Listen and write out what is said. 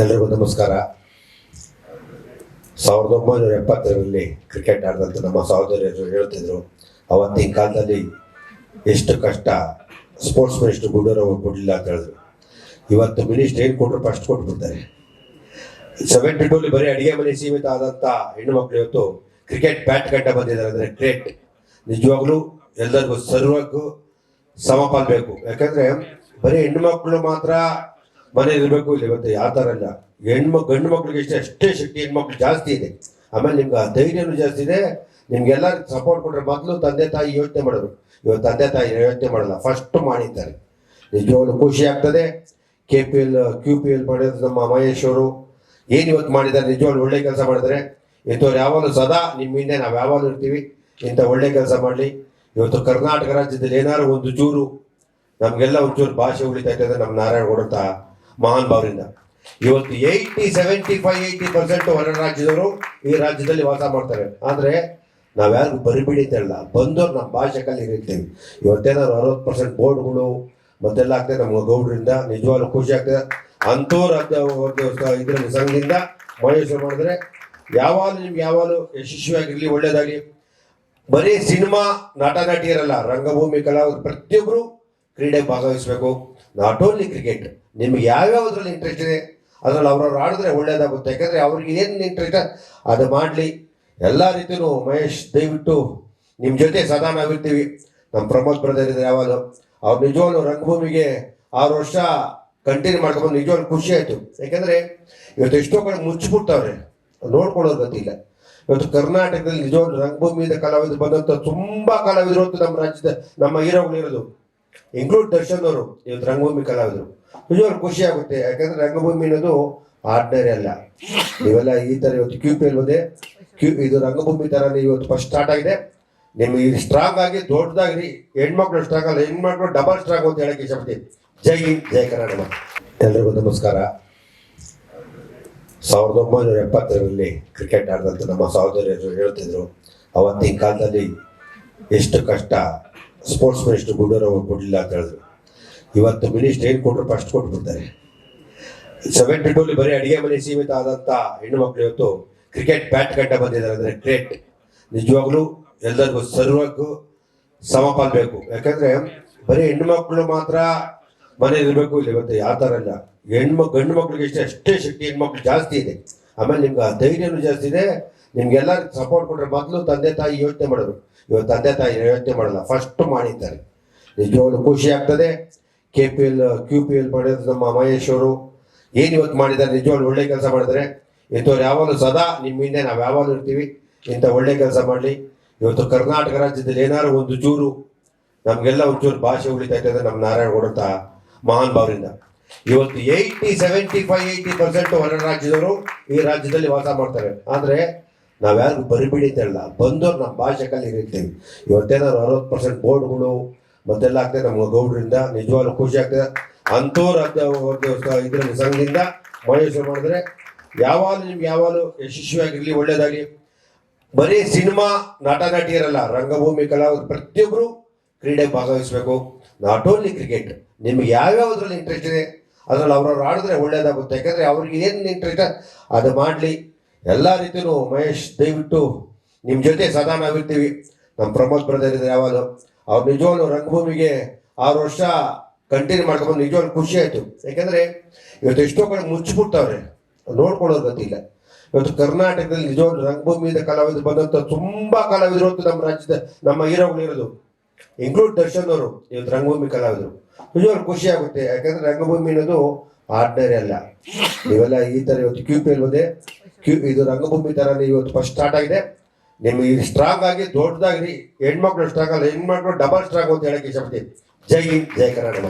ಎಲ್ರಿಗೂ ನಮಸ್ಕಾರ. ಸಾವಿರದ ಒಂಬೈನೂರ ಎಪ್ಪತ್ತರಲ್ಲಿ ಕ್ರಿಕೆಟ್ ಆಡಿದಂಥ ನಮ್ಮ ಸಹೋದರಿಯರು ಹೇಳ್ತಿದ್ರು, ಅವತ್ತಿನ ಕಾಲದಲ್ಲಿ ಎಷ್ಟು ಕಷ್ಟ ಸ್ಪೋರ್ಟ್ಸ್ ಮಿನಿಸ್ಟರ್ ಗುಡ್ಡೂರವ್ರು ಕೊಡಲಿಲ್ಲ ಅಂತ ಹೇಳಿದ್ರು. ಇವತ್ತು ಮಿನಿಸ್ಟರ್ ಏನು ಕೊಟ್ಟರು ಫಸ್ಟ್ ಕೊಟ್ಬಿಡ್ತಾರೆ. ಸೆವೆಂಟಿ ಟೂಲಿ ಬರೀ ಅಡುಗೆ ಮನೆ ಸೀಮಿತ ಆದಂಥ ಹೆಣ್ಣು ಮಕ್ಕಳು ಇವತ್ತು ಕ್ರಿಕೆಟ್ ಬ್ಯಾಟ್ ಗಡ್ಡ ಬಂದಿದ್ದಾರೆ ಅಂದರೆ ಗ್ರೇಟ್ ನಿಜವಾಗ್ಲೂ ಎಲ್ಲರಿಗೂ ಸರ್ವಕ್ಕೂ ಸಮಪಾಲ್ ಬೇಕು ಯಾಕಂದ್ರೆ ಬರೀ ಹೆಣ್ಣು ಮಕ್ಕಳು ಮಾತ್ರ ಮನೆ ಇರಬೇಕು ಇಲ್ಲ ಇವತ್ತು ಯಾವ ಥರ ಇಲ್ಲ. ಹೆಣ್ಮ ಗಂಡು ಮಕ್ಳಿಗೆ ಇಷ್ಟ, ಅಷ್ಟೇ ಶಕ್ತಿ ಹೆಣ್ಮಕ್ಳು ಜಾಸ್ತಿ ಇದೆ. ಆಮೇಲೆ ನಿಮ್ಗೆ ಆ ಧೈರ್ಯನೂ ಜಾಸ್ತಿ ಇದೆ. ನಿಮ್ಗೆಲ್ಲ ಸಪೋರ್ಟ್ ಕೊಟ್ರೆ ಮೊದಲು ತಂದೆ ತಾಯಿ ಯೋಚನೆ ಮಾಡೋರು ಇವತ್ತು ತಂದೆ ತಾಯಿ ಯೋಚನೆ ಮಾಡಲ್ಲ ಫಸ್ಟ್ ಮಾಡಿದ್ದಾರೆ. ನಿಜವಾಗ್ಲೂ ಖುಷಿ ಆಗ್ತದೆ. K P L Q P L ಮಾಡಿದ್ರು ನಮ್ಮ ಮಹೇಶ್ ಅವರು ಏನು ಇವತ್ತು ಮಾಡಿದ್ದಾರೆ, ನಿಜವಾಗ್ಲೂ ಒಳ್ಳೆ ಕೆಲಸ ಮಾಡಿದರೆ ಇಂಥವ್ರು ಯಾವಾಗಲೂ ಸದಾ ನಿಮ್ಮ ಹಿಂದೆ ನಾವು ಯಾವಾಗಲೂ ಇರ್ತೀವಿ. ಇಂಥ ಒಳ್ಳೆ ಕೆಲಸ ಮಾಡಲಿ. ಇವತ್ತು ಕರ್ನಾಟಕ ರಾಜ್ಯದಲ್ಲಿ ಏನಾದ್ರು ಒಂದು ಚೂರು, ನಮಗೆಲ್ಲ ಒಂಚೂರು ಭಾಷೆ ಉಳಿತಾ ಇದೆ ನಮ್ಮ ನಾರಾಯಣ ಕೊಡುತ್ತ ಮಹಾನ್ ಭಾವರಿಂದ ಇವತ್ತು eighty seventy five eighty percent ಹೊರ ರಾಜ್ಯದವರು ಈ ರಾಜ್ಯದಲ್ಲಿ ವಾಸ ಮಾಡ್ತಾರೆ. ಆದರೆ ನಾವ್ಯಾರಿಗೂ ಬರಿಬಿಡಿ ಅಂತ ಹೇಳಲ್ಲ. ಬಂದವ್ರು ನಮ್ಮ ಭಾಷೆ ಕಲಿತಿರ್ತೀವಿ ಇವತ್ತೇನಾದ್ರು ಅರವತ್ತು ಪರ್ಸೆಂಟ್ ಬೋರ್ಡ್ಗಳು ಮತ್ತೆಲ್ಲ ಆಗ್ತದೆ ನಮ್ಗೆ ಗೌಡ್ರಿಂದ, ನಿಜವಾಗ್ಲೂ ಖುಷಿ ಆಗ್ತದೆ. ಅಂಥವ್ರು ಒಂದು ಇದರಲ್ಲಿ ಸಂಘದಿಂದ ಮಹೇಶ್ವರ ಮಾಡಿದ್ರೆ ಯಾವಾಗಲೂ ನಿಮ್ಗೆ ಯಾವಾಗಲೂ ಯಶಸ್ವಿಯಾಗಿರಲಿ, ಒಳ್ಳೇದಾಗಲಿ. ಬರೀ ಸಿನಿಮಾ, ನಟ, ನಟಿಯರಲ್ಲ, ರಂಗಭೂಮಿ ಕಲಾವಿದರು ಪ್ರತಿಯೊಬ್ಬರು ಕ್ರೀಡೆ ಭಾಗವಹಿಸಬೇಕು. ನಾಟ್ ಓನ್ಲಿ ಕ್ರಿಕೆಟ್ ನಿಮ್ಗೆ ಯಾವ್ಯಾವುದ್ರಲ್ಲಿ ಇಂಟ್ರೆಸ್ಟ್ ಇದೆ? ಅದ್ರಲ್ಲಿ ಅವ್ರವ್ರು ಆಡಿದ್ರೆ ಒಳ್ಳೇದಾಗುತ್ತೆ. ಯಾಕಂದ್ರೆ ಅವ್ರಿಗೆ ಏನು ಇಂಟ್ರೆಸ್ಟ್ ಅದು ಮಾಡಲಿ. ಎಲ್ಲ ರೀತಿಯೂ ಮಹೇಶ್, ದಯವಿಟ್ಟು ನಿಮ್ಮ ಜೊತೆ ಸದಾ ನಾವಿರ್ತೀವಿ. ನಮ್ಮ ಪ್ರಮೋದ್ ಬ್ರದರ್ ಇದ್ದಾರೆ ಯಾವಾಗಲೂ. ಅವ್ರು ನಿಜವಾಗ್ಲೂ ರಂಗಭೂಮಿಗೆ ಆರು ವರ್ಷ ಕಂಟಿನ್ಯೂ ಮಾಡ್ಕೊಂಡು ನಿಜವಾಗ್ಲೂ ಖುಷಿ ಆಯಿತು. ಯಾಕಂದ್ರೆ ಇವತ್ತು ಎಷ್ಟೋ ಕಡೆ ಮುಚ್ಚಿಬಿಡ್ತಾವ್ರೆ. ನೋಡ್ಕೊಳ್ಳೋದು ಗೊತ್ತಿಲ್ಲ. ಇವತ್ತು ಕರ್ನಾಟಕದಲ್ಲಿ ನಿಜವಾಗ್ಲೂ ರಂಗಭೂಮಿಯಿಂದ ಕಲಾವಿದರು ಬಂದಂಥ ತುಂಬಾ ಕಲಾವಿದರು ಅಂತ ನಮ್ಮ ರಾಜ್ಯದ, ನಮ್ಮ ಹೀರೋಗಳು ಇನ್ಕ್ಲೂಡ್ ದರ್ಶನ್ ಅವರು ಇವತ್ತು ರಂಗಭೂಮಿ ಕಲಾವಿದರು. ನಿಜವಾಗ್ಲೂ ಖುಷಿ ಆಗುತ್ತೆ. ಯಾಕಂದ್ರೆ ರಂಗಭೂಮಿ ಅನ್ನೋದು ಆರ್ಡಿನರಿ ಅಲ್ಲ. ನೀವೆಲ್ಲ ಈ ತರ ಇವತ್ತು ಕ್ಯೂ ಪಿ ಎಲ್ ಬಂದೆ. ಕ್ಯೂ ಇದು ರಂಗಭೂಮಿ ತರನೇ ಇವತ್ತು ಫಸ್ಟ್ ಸ್ಟಾರ್ಟ್ ಆಗಿದೆ. ನಿಮ್ಗೆ ಇದು ಸ್ಟ್ರಾಂಗ್ ಆಗಿ ದೊಡ್ಡದಾಗಿ ಹೆಣ್ಮಕ್ಳು ಸ್ಟ್ರಾಂಗ್ ಅಲ್ಲ, ಹೆಣ್ಮಕ್ಳು ಡಬಲ್ ಸ್ಟ್ರಾಂಗ್ ಅಂತ ಹೇಳಕ್ಕೆ ಇಷ್ಟಪಡ್ತೀನಿ. ಜೈ ಹಿಂದ್, ಜೈ ಕರ್ನಾಟಕ. ಎಲ್ರಿಗೂ ನಮಸ್ಕಾರ. ಸಾವಿರದ ಒಂಬೈನೂರ ಎಪ್ಪತ್ತರಲ್ಲಿ ಕ್ರಿಕೆಟ್ ಆಡಿದಂತ ನಮ್ಮ ಸಹೋದರಿಯರು ಹೇಳ್ತಿದ್ರು, ಅವತ್ತಿನ ಕಾಲದಲ್ಲಿ ಎಷ್ಟು ಕಷ್ಟ ಸ್ಪೋರ್ಟ್ಸ್ ಮಿನಿಸ್ಟರ್ ಅವರು ಕೊಡಲಿಲ್ಲ ಅಂತ ಹೇಳಿದ್ರು. ಇವತ್ತು ಮಿನಿಸ್ಟರ್ ಏನು ಕೊಟ್ಟರು ಫಸ್ಟ್ ಕೊಟ್ಬಿಡ್ತಾರೆ. ಸೆವೆಂಟಿ ಟೂಲಿ ಬರೀ ಅಡಿಗೆ ಮನೆ ಸೀಮಿತ ಆದಂಥ ಹೆಣ್ಣು ಮಕ್ಕಳು ಇವತ್ತು ಕ್ರಿಕೆಟ್ ಬ್ಯಾಟ್ ಕಟ್ಟ ಬಂದಿದ್ದಾರೆ ಅಂದರೆ ಗ್ರೇಟ್ ನಿಜವಾಗ್ಲೂ ಎಲ್ಲರಿಗೂ ಸರ್ವಕ್ಕೂ ಸಮಪಾಲ್ ಬೇಕು ಯಾಕಂದ್ರೆ ಬರೀ ಹೆಣ್ಣು ಮಕ್ಕಳು ಮಾತ್ರ ಮನೆ ಇರಬೇಕು ಇಲ್ಲಿ ಇವತ್ತು ಯಾವ ಥರ ಇಲ್ಲ. ಹೆಣ್ಮ ಗಂಡು ಮಕ್ಳಿಗೆ ಇಷ್ಟ ಅಷ್ಟೇ ಶಕ್ತಿ ಹೆಣ್ಮಕ್ಳು ಜಾಸ್ತಿ ಇದೆ. ಆಮೇಲೆ ನಿಮ್ಗೆ ಆ ಧೈರ್ಯನೂ ಜಾಸ್ತಿ ಇದೆ ನಿಮ್ಗೆಲ್ಲ ಸಪೋರ್ಟ್ ಕೊಟ್ರೆ ಮೊದಲು ತಂದೆ ತಾಯಿ ಯೋಚನೆ ಮಾಡೋರು ಇವತ್ತು ತಂದೆ ತಾಯಿ ಯೋಚನೆ ಮಾಡಲ್ಲ ಫಸ್ಟ್ ಮಾಡಿದ್ದಾರೆ. ನಿಜವಾಗ್ಲು ಖುಷಿ ಆಗ್ತದೆ. K P L Q P L ಮಾಡಿದ್ರು ನಮ್ಮ ಮಹೇಶ್ ಅವರು ಏನು ಇವತ್ತು ಮಾಡಿದ್ದಾರೆ, ನಿಜವಾಗ್ಲು ಒಳ್ಳೆ ಕೆಲಸ ಮಾಡಿದ್ದಾರೆ. ಇಂಥವ್ರು ಯಾವಾಗಲೂ ಸದಾ ನಿಮ್ಮ ಹಿಂದೆ ನಾವು ಯಾವಾಗಲೂ ಇರ್ತೀವಿ. ಇಂಥ ಒಳ್ಳೆ ಕೆಲಸ ಮಾಡಲಿ. ಇವತ್ತು ಕರ್ನಾಟಕ ರಾಜ್ಯದಲ್ಲಿ ಏನಾದ್ರು ಒಂದು ಚೂರು, ನಮಗೆಲ್ಲ ಒಂಚೂರು ಭಾಷೆ ಉಳಿತಾ ಇದೆ ನಮ್ಮ ನಾರಾಯಣ ಕೊಡುತ್ತ ಮಹಾನ್ ಭಾವರಿಂದ ಇವತ್ತು eighty seventy five eighty percent ಹೊರ ರಾಜ್ಯದವರು ಈ ರಾಜ್ಯದಲ್ಲಿ ವಾಸ ಮಾಡ್ತಾರೆ. ಆದರೆ ನಾವ್ಯಾರಿಗೂ ಬರಿಬಿಡಿತಲ್ಲ ಬಂದವ್ರು ನಮ್ಮ ಭಾಷೆ ಇರ್ತೀವಿ ಇವತ್ತೇನಾದ್ರು ಅರವತ್ತು ಪರ್ಸೆಂಟ್ ಬೋರ್ಡ್ಗಳು ಮತ್ತೆಲ್ಲ ಆಗ್ತದೆ ನಮ್ಗೆ ಗೌಡ್ರಿಂದ, ನಿಜವಾಗ್ಲೂ ಖುಷಿ ಆಗ್ತದೆ. ಅಂಥವ್ರು ಇದ್ರ ಸಂಘದಿಂದ ಮಹೇಶ್ವರ ಮಾಡಿದ್ರೆ ಯಾವಾಗಲೂ ನಿಮ್ಗೆ ಯಾವಾಗಲೂ ಯಶಸ್ವಿಯಾಗಿರಲಿ, ಒಳ್ಳೇದಾಗಲಿ. ಬರೀ ಸಿನಿಮಾ, ನಟ ನಟಿಯರಲ್ಲ ರಂಗಭೂಮಿ, ಕಲಾವಿದರು ಪ್ರತಿಯೊಬ್ಬರು ಕ್ರೀಡೆ ಭಾಗವಹಿಸಬೇಕು. ನಾಟ್ ಓನ್ಲಿ ಕ್ರಿಕೆಟ್ ನಿಮ್ಗೆ ಯಾವ್ಯಾವುದ್ರಲ್ಲಿ ಇಂಟ್ರೆಸ್ಟ್ ಇದೆ, ಅದ್ರಲ್ಲಿ ಅವ್ರವ್ರು ಆಡಿದ್ರೆ ಒಳ್ಳೇದಾಗುತ್ತೆ. ಯಾಕಂದ್ರೆ ಅವ್ರಿಗೆ ಏನು ಇಂಟ್ರೆಸ್ಟ್ ಅದು ಮಾಡಲಿ. ಎಲ್ಲ ರೀತಿಯೂ ಮಹೇಶ್, ದಯವಿಟ್ಟು ನಿಮ್ಮ ಜೊತೆ ಸದಾ ನಾವಿರ್ತೀವಿ. ನಮ್ಮ ಪ್ರಮೋದ್ ಬ್ರದರ್ ಇದ್ದಾರೆ ಯಾವಾಗ? ಅವ್ರು ನಿಜವಾಗ್ಲೂ ರಂಗಭೂಮಿಗೆ ಆರು ವರ್ಷ ಕಂಟಿನ್ಯೂ ಮಾಡ್ಕೊಂಡು ನಿಜವಾಗ್ಲೂ ಖುಷಿ ಆಯಿತು. ಯಾಕಂದ್ರೆ ಇವತ್ತು ಎಷ್ಟೋ ಕಡೆ ಮುಚ್ಚಿಬಿಡ್ತಾವ್ರೆ ನೋಡ್ಕೊಳ್ಳೋದು ಗೊತ್ತಿಲ್ಲ. ಇವತ್ತು ಕರ್ನಾಟಕದಲ್ಲಿ ನಿಜವಾಗ್ಲೂ ರಂಗಭೂಮಿಯಿಂದ ಕಲಾವಿದರು ಬಂದಂಥ ತುಂಬಾ ಕಲಾವಿದರು ಅಂತ ನಮ್ಮ ರಾಜ್ಯದ ನಮ್ಮ ಹೀರೋಗಳು ಇರೋದು. ಇನ್ಕ್ಲೂಡ್ ದರ್ಶನ್ ಅವರು, ಇವತ್ತು ರಂಗಭೂಮಿ ಕಲಾವಿದರು. ನಿಜವಾಗ್ಲೂ ಖುಷಿ ಆಗುತ್ತೆ. ಯಾಕಂದ್ರೆ ರಂಗಭೂಮಿ ಅನ್ನೋದು ಆರ್ಡಿನರಿ ಅಲ್ಲ. ನೀವೆಲ್ಲ ಈ ತರ ಇವತ್ತು ಕ್ಯೂ ಪಿ ಎಲ್ ಬಂದೆ. ಕ್ಯೂ ಇದು ರಂಗಭೂಮಿ ತರ ಇವತ್ತು ಫಸ್ಟ್ ಸ್ಟಾರ್ಟ್ ಆಗಿದೆ. ನಿಮ್ಗೆ ಸ್ಟ್ರಾಂಗ್ ಆಗಿ ದೊಡ್ಡದಾಗ್ರಿ. ಹೆಣ್ಮಕ್ಳು ಸ್ಟ್ರಾಂಗ್ ಅಲ್ಲ ಹೆಣ್ಮಕ್ಳು ಡಬಲ್ ಸ್ಟ್ರಾಂಗ್ ಅಂತ ಹೇಳಕ್ಕೆ ಇಷ್ಟಪಡ್ತೀನಿ. ಜೈ ಹಿಂದ್, ಜೈ ಕರ್ನಾಟಕ.